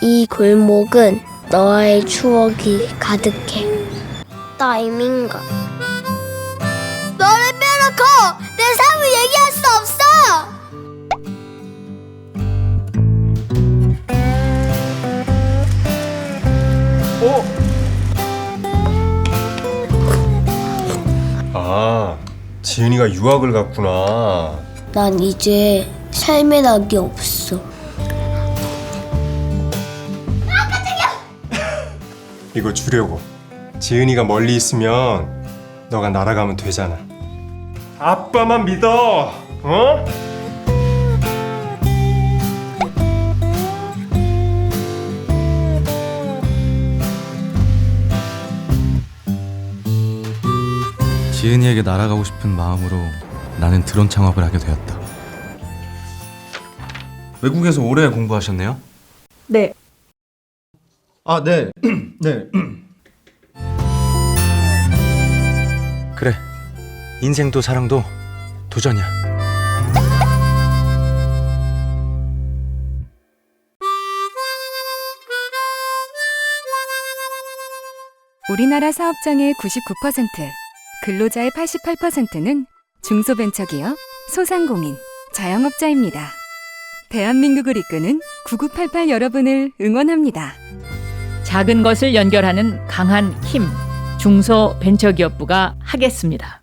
이 골목은 너와의 추억이 가득해. 나 이민가. 너를 빼놓고 내 삶을 얘기할 수 없어. 어? 아, 지은이가 유학을 갔구나. 난 이제 삶의 낙이 없어. 이거 주려고. 지은이가 멀리 있으면 너가 날아가면 되잖아. 아빠만 믿어. 어? 지은이에게 날아가고 싶은 마음으로 나는 드론 창업을 하게 되었다. 외국에서 오래 공부하셨네요? 네. 아, 네. 네. 그래. 인생도 사랑도 도전이야. 우리나라 사업장의 99%, 근로자의 88%는 중소벤처기업, 소상공인, 자영업자입니다. 대한민국을 이끄는 9988 여러분을 응원합니다. 작은 것을 연결하는 강한 힘 중소벤처기업부가 하겠습니다.